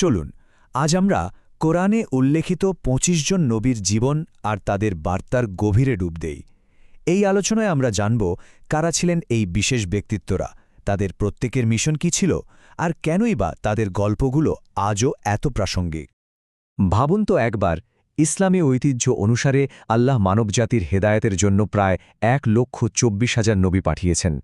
চলুন, আজ আমরা কোরআনে উল্লেখিত ২৫ জন নবীর জীবন আর তাদের বার্তার গভীরে ডুব দেই। এই আলোচনায় আমরা জানব কারা ছিলেন এই বিশেষ ব্যক্তিত্বরা, তাদের প্রত্যেকের মিশন কি ছিল, আর কেনই বা তাদের গল্পগুলো আজও এত প্রাসঙ্গিক। ভাবুন তো একবার, ইসলামী ঐতিহ্য অনুসারে আল্লাহ মানবজাতির হেদায়েতের জন্য প্রায় এক লক্ষ চব্বিশ হাজার নবী পাঠিয়েছেন।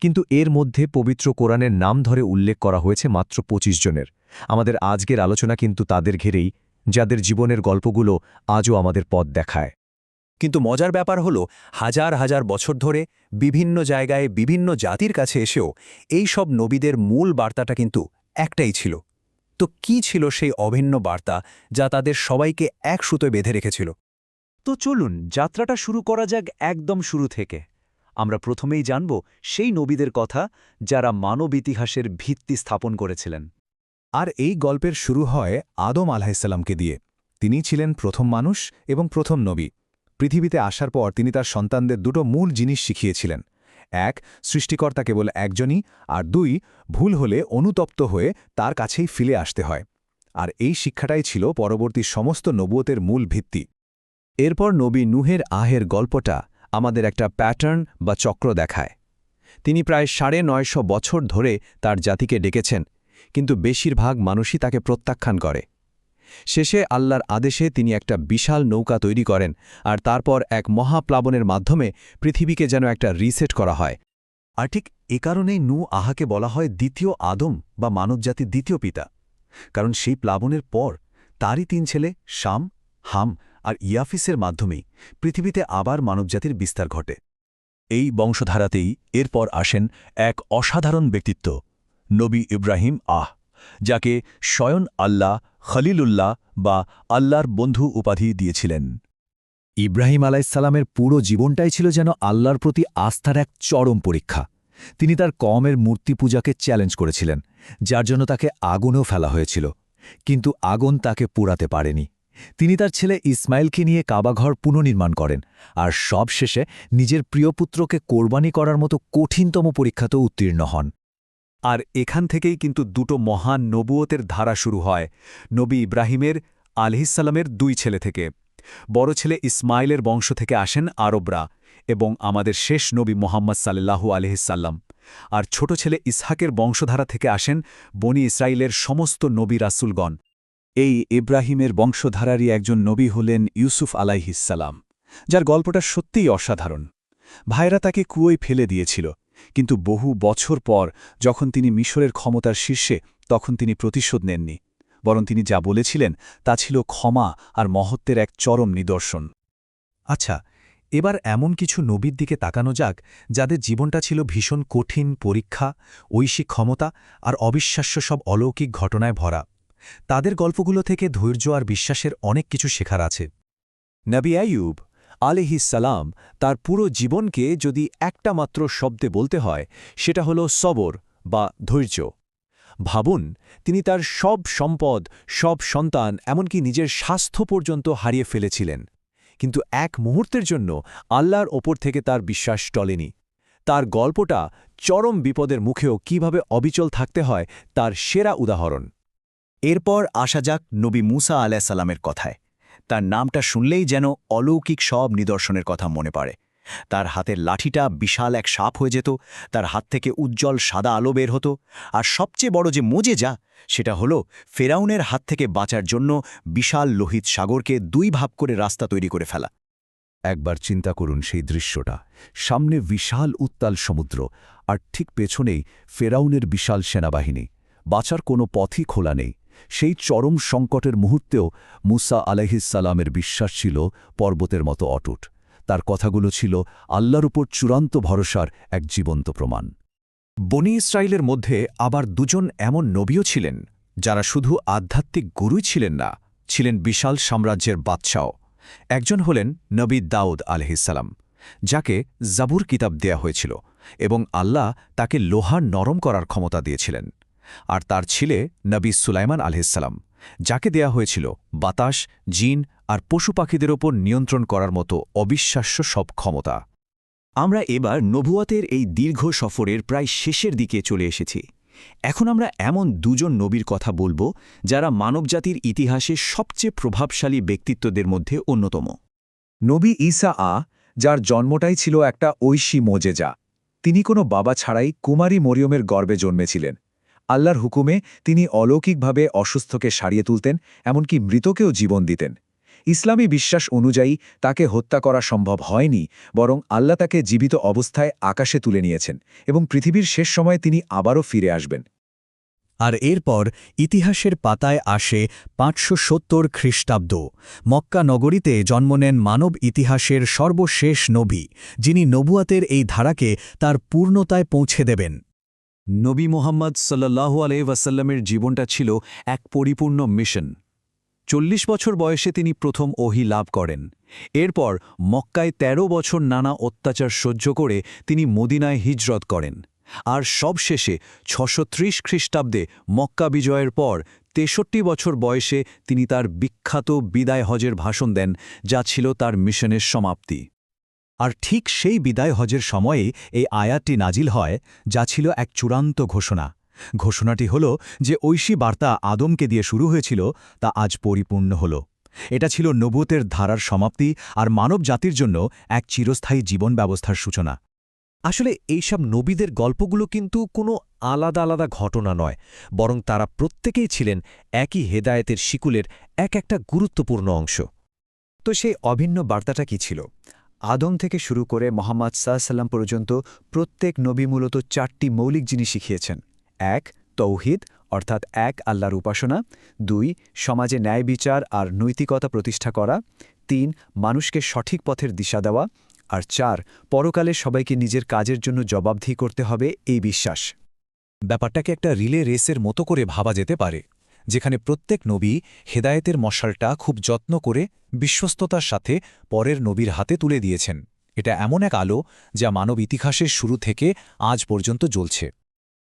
কিন্তু এর মধ্যে পবিত্র কোরআনের নাম ধরে উল্লেখ করা হয়েছে মাত্র ২৫ জনের। আমাদের আজকের আলোচনা কিন্তু তাদের ঘিরেই, যাদের জীবনের গল্পগুলো আজও আমাদের পথ দেখায়। কিন্তু মজার ব্যাপার হল, হাজার হাজার বছর ধরে বিভিন্ন জায়গায় বিভিন্ন জাতির কাছে এসেও এই সব নবীদের মূল বার্তাটা কিন্তু একটাই ছিল। তো কি ছিল সেই অভিন্ন বার্তা যা তাদের সবাইকে এক সুতোয় বেঁধে রেখেছিল? তো চলুন, যাত্রাটা শুরু করা যাক একদম শুরু থেকে। আমরা প্রথমেই জানব সেই নবীদের কথা যারা মানব ইতিহাসের ভিত্তি স্থাপন করেছিলেন। আর এই গল্পের শুরু হয় আদম আলাহিসাল্লামকে দিয়ে। তিনি ছিলেন প্রথম মানুষ এবং প্রথম নবী। পৃথিবীতে আসার পর তিনি তার সন্তানদের দুটো মূল জিনিস শিখিয়েছিলেন। এক, সৃষ্টিকর্তা কেবল একজনই, আর দুই, ভুল হলে অনুতপ্ত হয়ে তার কাছেই ফিরে আসতে হয়। আর এই শিক্ষাটাই ছিল পরবর্তী সমস্ত নবুয়তের মূল ভিত্তি। এরপর নবী নুহের আহের গল্পটা আমাদের একটা প্যাটার্ন বা চক্র দেখায়। তিনি প্রায় সাড়ে নয়শো বছর ধরে তার জাতিকে ডেকেছেন কিন্তু বেশিরভাগ মানুষই তাকে প্রত্যাখ্যান করে। শেষে আল্লাহর আদেশে তিনি একটা বিশাল নৌকা তৈরি করেন আর তারপর এক মহাপ্লাবনের মাধ্যমে পৃথিবীকে যেন একটা রিসেট করা হয়। আর ঠিক এ কারণেই নু আহাকে বলা হয় দ্বিতীয় আদম বা মানবজাতির দ্বিতীয় পিতা। কারণ সেই প্লাবনের পর তারই তিন ছেলে শাম, হাম আর ইয়াফিসের মাধ্যমেই পৃথিবীতে আবার মানবজাতির বিস্তার ঘটে। এই বংশধারাতেই এরপর আসেন এক অসাধারণ ব্যক্তিত্ব নবী ইব্রাহিম আহ, যাকে স্বয়ন আল্লাহ খলিলুল্লাহ বা আল্লাহর বন্ধু উপাধি দিয়েছিলেন। ইব্রাহিম আলাইসাল্লামের পুরো জীবনটাই ছিল যেন আল্লাহর প্রতি আস্থার এক চরম পরীক্ষা। তিনি তার কমের মূর্তি পূজাকে চ্যালেঞ্জ করেছিলেন, যার জন্য তাকে আগুনেও ফেলা হয়েছিল। কিন্তু আগুন তাকে পুরাতে পারেনি। তিনি তার ছেলে ইসমাইলকে নিয়ে কাবাঘর পুনর্নির্মাণ করেন আর সব শেষে নিজের প্রিয় পুত্রকে কোরবানি করার মতো কঠিনতম পরীক্ষাতেও উত্তীর্ণ হন। আর এখান থেকেই কিন্তু দুটো মহান নবুয়তের ধারা শুরু হয়, নবী ইব্রাহিমের আলহিসাল্লামের দুই ছেলে থেকে। বড় ছেলে ইসমাইলের বংশ থেকে আসেন আরবরা এবং আমাদের শেষ নবী মোহাম্মদ সাল্লাহু আলহিসাল্লাম আর ছোট ছেলে ইসহাকের বংশধারা থেকে আসেন বনি ইসরায়েলের সমস্ত নবী রাসুলগণ। এই ইব্রাহিমের বংশধারারই একজন নবী হলেন ইউসুফ আলাইহিসাল্লাম যার গল্পটা সত্যিই অসাধারণ। ভাইরা তাকে কুয়োয় ফেলে দিয়েছিল কিন্তু বহু বছর পর যখন তিনি মিশরের ক্ষমতার শীর্ষে, তখন তিনি প্রতিশোধ নেননি। বরং তিনি যা বলেছিলেন, তা ছিল ক্ষমা আর মহত্বের এক চরম নিদর্শন। আচ্ছা এবার এমন কিছু নবীর দিকে তাকানো যাক, যাদের জীবনটা ছিল ভীষণ কঠিন, পরীক্ষা, ঐশিক ক্ষমতা আর অবিশ্বাস্য সব অলৌকিক ঘটনায় ভরা। তাদের গল্পগুলো থেকে ধৈর্য আর বিশ্বাসের অনেক কিছু শেখার আছে। নবী আইয়ুব সালাম তার পুরো জীবনকে যদি একটা মাত্র শব্দে বলতে হয়, সেটা হলো সবর বা ধৈর্য। ভাবুন, তিনি তার সব সম্পদ, সব সন্তান, এমনকি নিজের স্বাস্থ্য পর্যন্ত হারিয়ে ফেলেছিলেন। কিন্তু এক মুহূর্তের জন্য আল্লাহর ওপর থেকে তার বিশ্বাস টলেনি। তার গল্পটা চরম বিপদের মুখেও কীভাবে অবিচল থাকতে হয়, তার সেরা উদাহরণ। এরপর আসা যাক নবী মুসা আলাইসাল্লামের কথায়। তার নামটা শুনলেই যেন অলৌকিক সব নিদর্শনের কথা মনে পড়ে। তার হাতের লাঠিটা বিশাল এক সাপ হয়ে যেত, তার হাত থেকে উজ্জ্বল সাদা আলো বের হতো, আর সবচেয়ে বড় যে মজে যা, সেটা হলো ফেরাউনের হাত থেকে বাঁচার জন্য বিশাল লোহিত সাগরকে দুই ভাব করে রাস্তা তৈরি করে ফেলা। একবার চিন্তা করুন সেই দৃশ্যটা। সামনে বিশাল উত্তাল সমুদ্র, আর ঠিক পেছনেই ফেরাউনের বিশাল সেনাবাহিনী। বাঁচার কোনো পথই খোলা নেই। সেই চরম সংকটের মুহূর্তেও মুসা আলহিসাল্লামের বিশ্বাস ছিল পর্বতের মতো অটুট। তার কথাগুলো ছিল আল্লাহর উপর চূড়ান্ত ভরসার এক জীবন্ত প্রমাণ। বনি ইসরায়েলের মধ্যে আবার দুজন এমন নবীও ছিলেন, যারা শুধু আধ্যাত্মিক গুরুই ছিলেন না, ছিলেন বিশাল সাম্রাজ্যের বাদশাও একজন হলেন নবী দাউদ আলহিসাল্লাম যাকে জাবুর কিতাব দেয়া হয়েছিল এবং আল্লাহ তাকে লোহার নরম করার ক্ষমতা দিয়েছিলেন। আর তার ছিলে নবী সুলাইমান আলহিসাল্লাম যাকে দেয়া হয়েছিল বাতাস, জিন আর পশু পাখিদের ওপর নিয়ন্ত্রণ করার মতো অবিশ্বাস্য সব ক্ষমতা। আমরা এবার নবুয়াতের এই দীর্ঘ সফরের প্রায় শেষের দিকে চলে এসেছি। এখন আমরা এমন দুজন নবীর কথা বলব যারা মানবজাতির ইতিহাসে সবচেয়ে প্রভাবশালী ব্যক্তিত্বদের মধ্যে অন্যতম। নবী ঈসা আ, যার জন্মটাই ছিল একটা ঐশী মোজেজা। তিনি কোনো বাবা ছাড়াই কুমারী মরিয়মের গর্বে জন্মেছিলেন। আল্লাহর হুকুমে তিনি অলৌকিকভাবে অসুস্থকে সারিয়ে তুলতেন, এমনকি মৃতকেও জীবন দিতেন। ইসলামী বিশ্বাস অনুযায়ী তাকে হত্যা করা সম্ভব হয়নি, বরং আল্লাহ তাকে জীবিত অবস্থায় আকাশে তুলে নিয়েছেন এবং পৃথিবীর শেষ সময়ে তিনি আবারও ফিরে আসবেন। আর এরপর ইতিহাসের পাতায় আসে পাঁচশো সত্তর খ্রিস্টাব্দ। মক্কা নগরীতে জন্ম নেন মানব ইতিহাসের সর্বশেষ নবী, যিনি নবুয়াতের এই ধারাকে তার পূর্ণতায় পৌঁছে দেবেন। নবী মোহাম্মদ সাল্লাহু আলহাসাল্লামের জীবনটা ছিল এক পরিপূর্ণ মিশন। চল্লিশ বছর বয়সে তিনি প্রথম ওহি লাভ করেন। এরপর মক্কায় ১৩ বছর নানা অত্যাচার সহ্য করে তিনি মদিনায় হিজরত করেন। আর সবশেষে ছশো ত্রিশ খ্রিস্টাব্দে মক্কা বিজয়ের পর তেষট্টি বছর বয়সে তিনি তার বিখ্যাত বিদায় হজের ভাষণ দেন, যা ছিল তার মিশনের সমাপ্তি। আর ঠিক সেই বিদায় হজের সময়ে এই আয়াতটি নাজিল হয়, যা ছিল এক চূড়ান্ত ঘোষণা। ঘোষণাটি হল যে ঐশী বার্তা আদমকে দিয়ে শুরু হয়েছিল, তা আজ পরিপূর্ণ হল। এটা ছিল নবুতের ধারার সমাপ্তি আর মানব জাতির জন্য এক চিরস্থায়ী জীবন ব্যবস্থার সূচনা। আসলে এইসব নবীদের গল্পগুলো কিন্তু কোনো আলাদা আলাদা ঘটনা নয়, বরং তারা প্রত্যেকেই ছিলেন একই হেদায়েতের শিকুলের এক একটা গুরুত্বপূর্ণ অংশ। তো সেই অভিন্ন বার্তাটা কি ছিল? আদম থেকে শুরু করে মোহাম্মদ সাল্লাম পর্যন্ত প্রত্যেক নবী মূলত চারটি মৌলিক জিনিস শিখিয়েছেন। এক, তৌহিদ, অর্থাৎ এক, আল্লাহর উপাসনা। দুই, সমাজে ন্যায় বিচার আর নৈতিকতা প্রতিষ্ঠা করা। তিন, মানুষকে সঠিক পথের দিশা দেওয়া। আর চার, পরকালে সবাইকে নিজের কাজের জন্য জবাবদিহি করতে হবে, এই বিশ্বাস। ব্যাপারটাকে একটা রিলে রেসের মতো করে ভাবা যেতে পারে। যেখানে প্রত্যেক নবী হেদায়েতের মশালটা খুব যত্ন করে বিশ্বস্ততার সাথে পরের নবীর হাতে তুলে দিয়েছেন। এটা এমন এক আলো যা মানব ইতিহাসের শুরু থেকে আজ পর্যন্ত জ্বলছে।